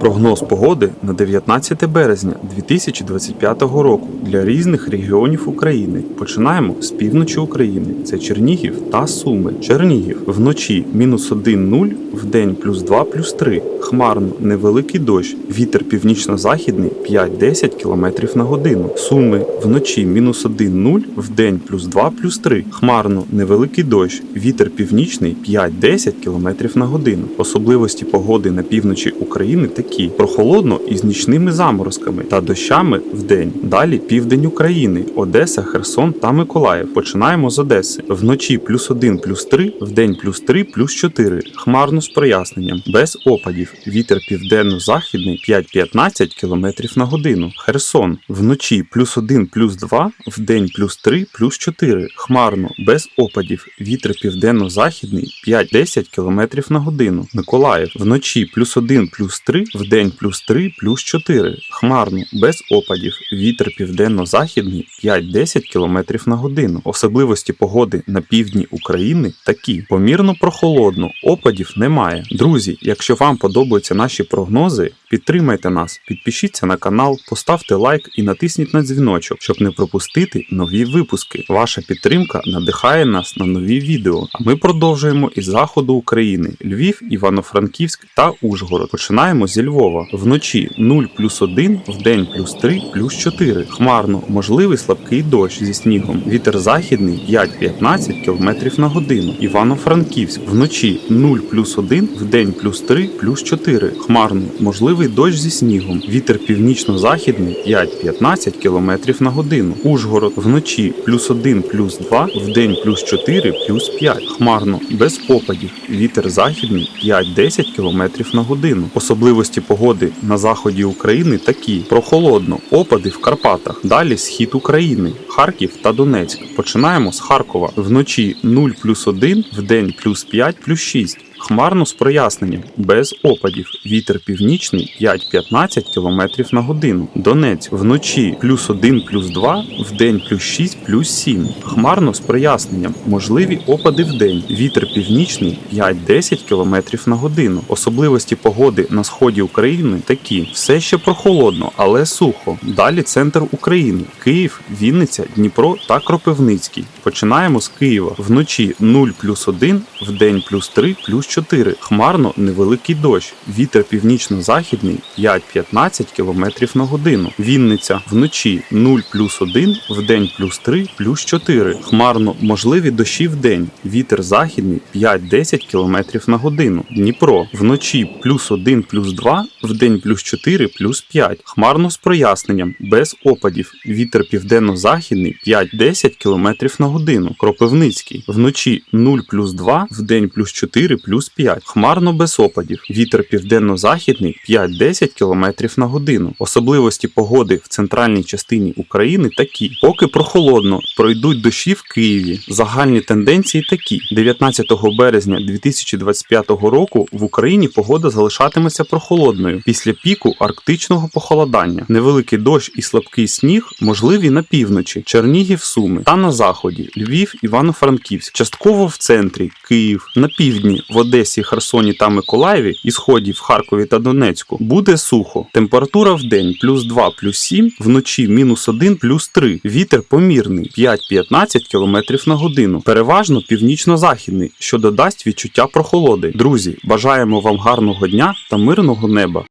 Прогноз погоди на 19 березня 2025 року для різних регіонів України. Починаємо з півночі України. Це Чернігів та Суми. Чернігів вночі мінус 1 0, вдень плюс 2 плюс 3. Хмарно невеликий дощ. Вітер північно-західний 5-10 км на годину. Суми вночі мінус 1 0, вдень плюс 2 плюс 3. Хмарно невеликий дощ. Вітер північний 5-10 км на годину. Особливості погоди на півночі України такі: прохолодно із нічними заморозками та дощами вдень. Далі південь України, Одеса, Херсон та Миколаїв. Починаємо з Одеси. Вночі плюс 1 плюс 3, вдень плюс 3 плюс 4. Хмарно з проясненням, без опадів. Вітер південно-західний 5-15 км на годину. Херсон. Вночі плюс 1 плюс 2, вдень плюс 3 плюс 4. Хмарно, без опадів. Вітер південно-західний 5-10 км на годину. Миколаїв. Вночі плюс 1 плюс 3, вдень плюс 3 плюс 4. Хмарно, без опадів. Вітер південно-західний 5-10 км на годину. Особливості погоди на півдні України такі: помірно прохолодно, опадів немає. Друзі, якщо вам подобаються наші прогнози, підтримайте нас, підпишіться на канал, поставте лайк і натисніть на дзвіночок, щоб не пропустити нові випуски. Ваша підтримка надихає нас на нові відео. А ми продовжуємо із заходу України: Львів, Івано-Франківськ та Ужгород. Починаємо зі Львова. Вночі 0 плюс 1, вдень плюс 3 плюс 4. Хмарно, можливий слабкий дощ зі снігом. Вітер західний 5-15 км на годину. Івано-Франківськ. Вночі 0 плюс 1, вдень плюс 3 плюс 4. Хмарно, можливий дощ зі снігом. Вітер північно-західний 5-15 км на годину. Ужгород вночі плюс 1 плюс 2, вдень плюс 4 плюс 5. Хмарно, без опадів. Вітер західний 5-10 км на годину. Особливості погоди на заході України такі: прохолодно, опади в Карпатах. Далі схід України, Харків та Донецьк. Починаємо з Харкова. Вночі 0 плюс 1, вдень плюс 5 плюс 6. Хмарно з проясненням, без опадів. Вітер північний 5-15 км на годину. Донець вночі плюс 1 плюс 2, вдень плюс 6 плюс 7. Хмарно з проясненням. Можливі опади вдень. Вітер північний 5-10 км на годину. Особливості погоди на сході України такі: все ще прохолодно, але сухо. Далі центр України: Київ, Вінниця, Дніпро та Кропивницький. Починаємо з Києва. Вночі 0 плюс 1, вдень плюс 3 плюс 4. Хмарно невеликий дощ. Вітер північно-західний 5-15 км на годину. Вінниця вночі 0 плюс 1, вдень плюс 3 плюс 4. Хмарно можливі дощі вдень. Вітер західний 5-10 км на годину. Дніпро вночі плюс 1 плюс 2, вдень плюс 4 плюс 5. Хмарно з проясненням, без опадів. Вітер південно-західний 5-10 км на годину. Кропивницький вночі 0 плюс 2, вдень плюс 4 плюс 5. Хмарно без опадів. Вітер південно-західний 5-10 км на годину. Особливості погоди в центральній частині України такі: поки прохолодно, пройдуть дощі в Києві. Загальні тенденції такі: 19 березня 2025 року в Україні погода залишатиметься прохолодною після піку арктичного похолодання. Невеликий дощ і слабкий сніг можливі на півночі, Чернігів, Суми та на заході, Львів, Івано-Франківськ, частково в центрі, Київ, на півдні, Одесі, Херсоні та Миколаєві і сході в Харкові та Донецьку буде сухо. Температура в день плюс 2 плюс 7, вночі мінус 1 плюс 3. Вітер помірний 5-15 км на годину. Переважно північно-західний, що додасть відчуття прохолоди. Друзі, бажаємо вам гарного дня та мирного неба.